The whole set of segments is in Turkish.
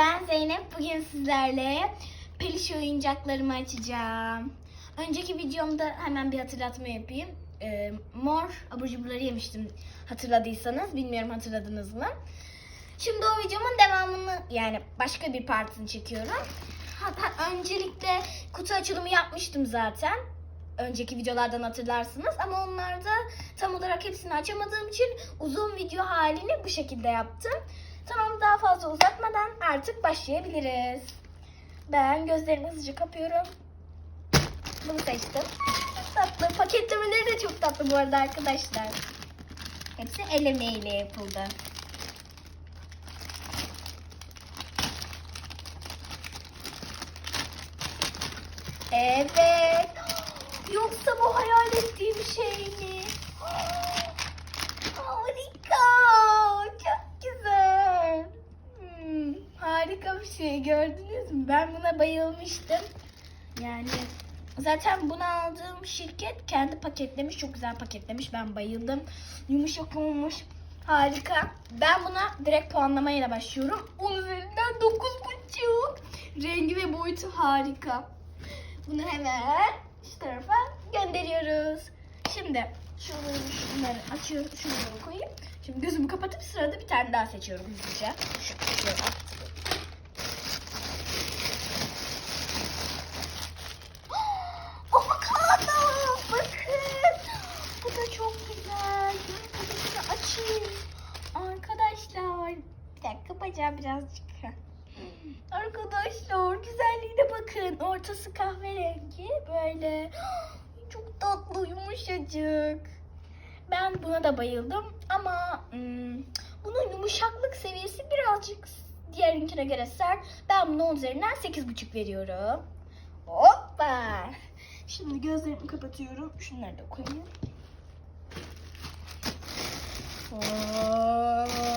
ben Zeynep. Bugün sizlerle peluş oyuncaklarımı açacağım. Önceki videomda hemen bir hatırlatma yapayım. Ee, mor abur cuburları yemiştim hatırladıysanız. Bilmiyorum hatırladınız mı? Şimdi o videomun devamını yani başka bir partını çekiyorum. Hatta öncelikle kutu açılımı yapmıştım zaten. Önceki videolardan hatırlarsınız ama onlarda tam olarak hepsini açamadığım için uzun video halini bu şekilde yaptım. Tamam daha fazla uzatmadan artık başlayabiliriz. Ben gözlerimi hızlıca kapıyorum. Bunu seçtim. Çok tatlı. Paketlemeleri de çok tatlı bu arada arkadaşlar. Hepsi el emeğiyle yapıldı. Evet. Yoksa bu hayal ettiğim şey mi? Harika. Çok güzel. Hmm, harika bir şey gördünüz mü? Ben buna bayılmıştım. Yani zaten bunu aldığım şirket kendi paketlemiş. Çok güzel paketlemiş. Ben bayıldım. Yumuşak olmuş. Harika. Ben buna direkt puanlamayla başlıyorum. 10 üzerinden 9,5. Rengi ve boyutu harika. Bunu hemen şu tarafa gönderiyoruz. Şimdi şunları, şunları açıyorum. Şunları koyayım. Şimdi gözümü kapatıp sırada bir tane daha seçiyorum hızlıca. Şu, şöyle. Avokado! Bakın. Bu da çok güzel. Gözümü kapatıp açayım. Arkadaşlar. Bir dakika bacağı birazcık. Arkadaşlar güzelliğine bakın. Ortası kahverengi böyle. Çok tatlı yumuşacık. Ben buna da bayıldım ama hmm, bunun yumuşaklık seviyesi birazcık diğerinkine göre sert. Ben buna 10 üzerinden 8,5 veriyorum. Hoppa. Şimdi gözlerimi kapatıyorum. Şunları da koyayım. Hop.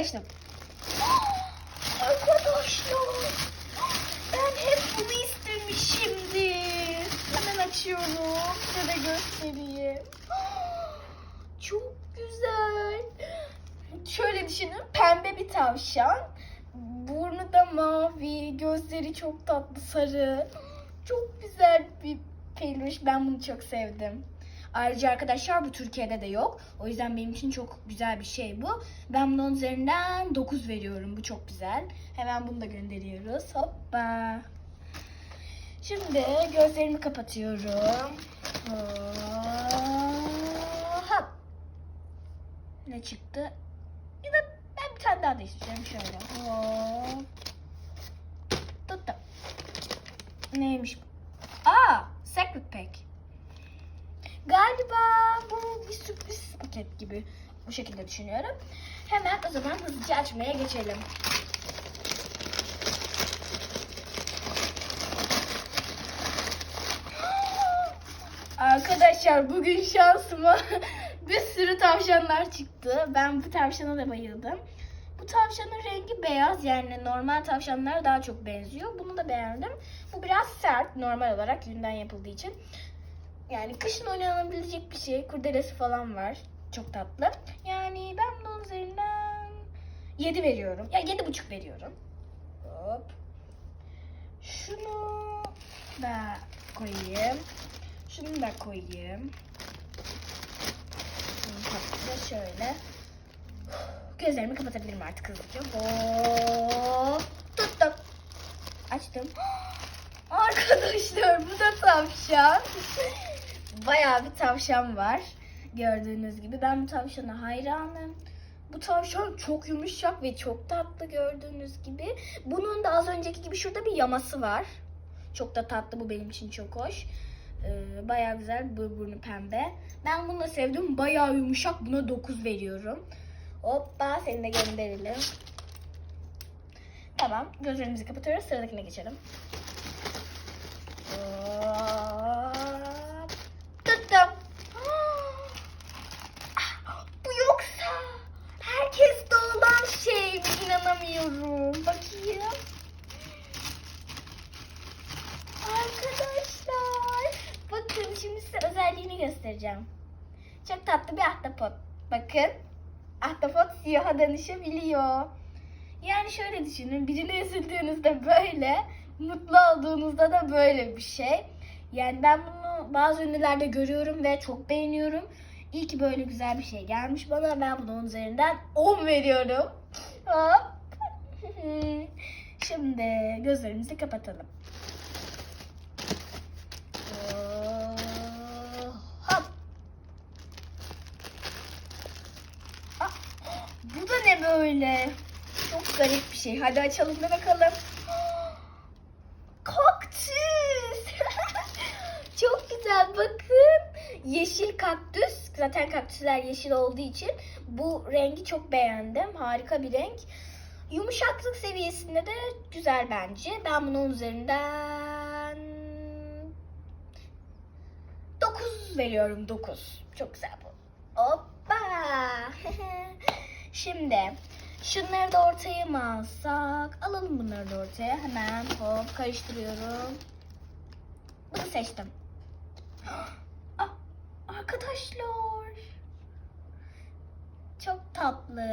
Seçtim. Arkadaşlar. Ben hep bunu istemişimdir. Hemen açıyorum. Size de göstereyim. Çok güzel. Şöyle düşünün. Pembe bir tavşan. Burnu da mavi. Gözleri çok tatlı sarı. Çok güzel bir peluş. Ben bunu çok sevdim. Ayrıca arkadaşlar bu Türkiye'de de yok. O yüzden benim için çok güzel bir şey bu. Ben bunun üzerinden 9 veriyorum. Bu çok güzel. Hemen bunu da gönderiyoruz. Hoppa. Şimdi gözlerimi kapatıyorum. Hop. Ne çıktı? Ya da ben bir tane daha değiştireceğim şöyle. Hop. Tuttum. Neymiş bu? Aa, Secret Pack. Galiba bu bir sürpriz paket gibi. Bu şekilde düşünüyorum. Hemen o zaman hızlıca açmaya geçelim. Arkadaşlar bugün şansıma bir sürü tavşanlar çıktı. Ben bu tavşana da bayıldım. Bu tavşanın rengi beyaz yani normal tavşanlara daha çok benziyor. Bunu da beğendim. Bu biraz sert normal olarak yünden yapıldığı için. Yani kışın oynanabilecek bir şey. Kurdelesi falan var. Çok tatlı. Yani ben bunun üzerinden 7 veriyorum. Ya yedi buçuk veriyorum. Hop. Şunu da koyayım. Şunu da koyayım. Şunu şöyle. Gözlerimi kapatabilirim artık hızlıca. Hop. Tuttum. Açtım. Arkadaşlar bu da tavşan. Bayağı bir tavşan var. Gördüğünüz gibi. Ben bu tavşana hayranım. Bu tavşan çok yumuşak ve çok tatlı gördüğünüz gibi. Bunun da az önceki gibi şurada bir yaması var. Çok da tatlı bu benim için çok hoş. Ee, bayağı güzel bu burnu pembe. Ben bunu da sevdim. Bayağı yumuşak. Buna 9 veriyorum. Hoppa seni de gönderelim. Tamam gözlerimizi kapatıyoruz. Sıradakine geçelim. Hop. Tuttum. Ah, Bu yoksa herkes olan şey mi? İnanamıyorum. Bakayım. Arkadaşlar. Bakın şimdi size özelliğini göstereceğim. Çok tatlı bir ahtapot. Bakın. ahtapot siyaha dönüşebiliyor. Yani şöyle düşünün. Birine üzüldüğünüzde böyle, mutlu olduğunuzda da böyle bir şey. Yani ben bunu bazı ünlülerde görüyorum ve çok beğeniyorum. İyi ki böyle güzel bir şey gelmiş bana. Ben bunu 10 üzerinden 10 veriyorum. Hop. Şimdi gözlerimizi kapatalım. Hop. Ah, Böyle? Çok garip bir şey. Hadi açalım da bakalım. Kaktüs. Çok güzel bakın. Yeşil kaktüs. Zaten kaktüsler yeşil olduğu için bu rengi çok beğendim. Harika bir renk. Yumuşaklık seviyesinde de güzel bence. Ben bunun üzerinden 9 veriyorum 9. Çok güzel bu. Hoppa. Şimdi şunları da ortaya mı alsak? Alalım bunları da ortaya. Hemen hop karıştırıyorum. Bunu seçtim. Ah, arkadaşlar. Çok tatlı.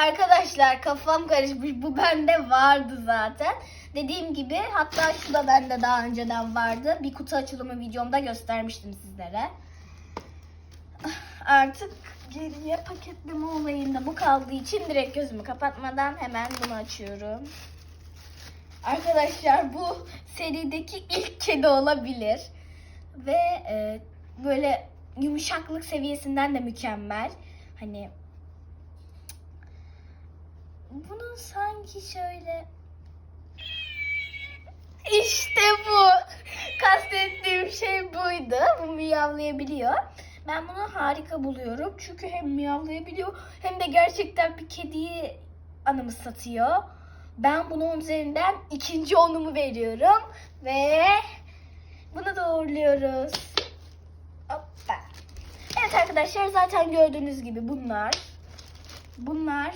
Arkadaşlar kafam karışmış. Bu bende vardı zaten. Dediğim gibi hatta şu da bende daha önceden vardı. Bir kutu açılımı videomda göstermiştim sizlere. Artık geriye paketleme olayında bu kaldığı için direkt gözümü kapatmadan hemen bunu açıyorum. Arkadaşlar bu serideki ilk kedi olabilir. Ve e, böyle yumuşaklık seviyesinden de mükemmel. Hani bunun sanki şöyle işte bu. Kastettiğim şey buydu. Bu miyavlayabiliyor. Ben bunu harika buluyorum. Çünkü hem miyavlayabiliyor hem de gerçekten bir kediyi anımsatıyor. Ben bunun üzerinden ikinci onumu veriyorum. Ve bunu doğruluyoruz. Hoppa. Evet arkadaşlar zaten gördüğünüz gibi bunlar. Bunlar.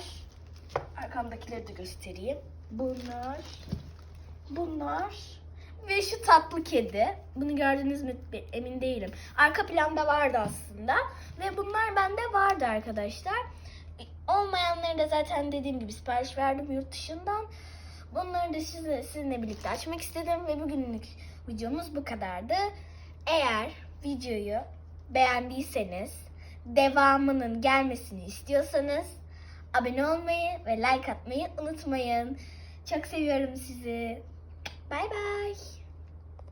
Arkamdakileri de göstereyim. Bunlar. Bunlar. Ve şu tatlı kedi. Bunu gördünüz mü emin değilim. Arka planda vardı aslında. Ve bunlar bende vardı arkadaşlar. Olmayanları da zaten dediğim gibi sipariş verdim yurt dışından. Bunları da sizinle, sizinle birlikte açmak istedim. Ve bugünlük videomuz bu kadardı. Eğer videoyu beğendiyseniz, devamının gelmesini istiyorsanız abone olmayı ve like atmayı unutmayın. Çok seviyorum sizi. Bay bay.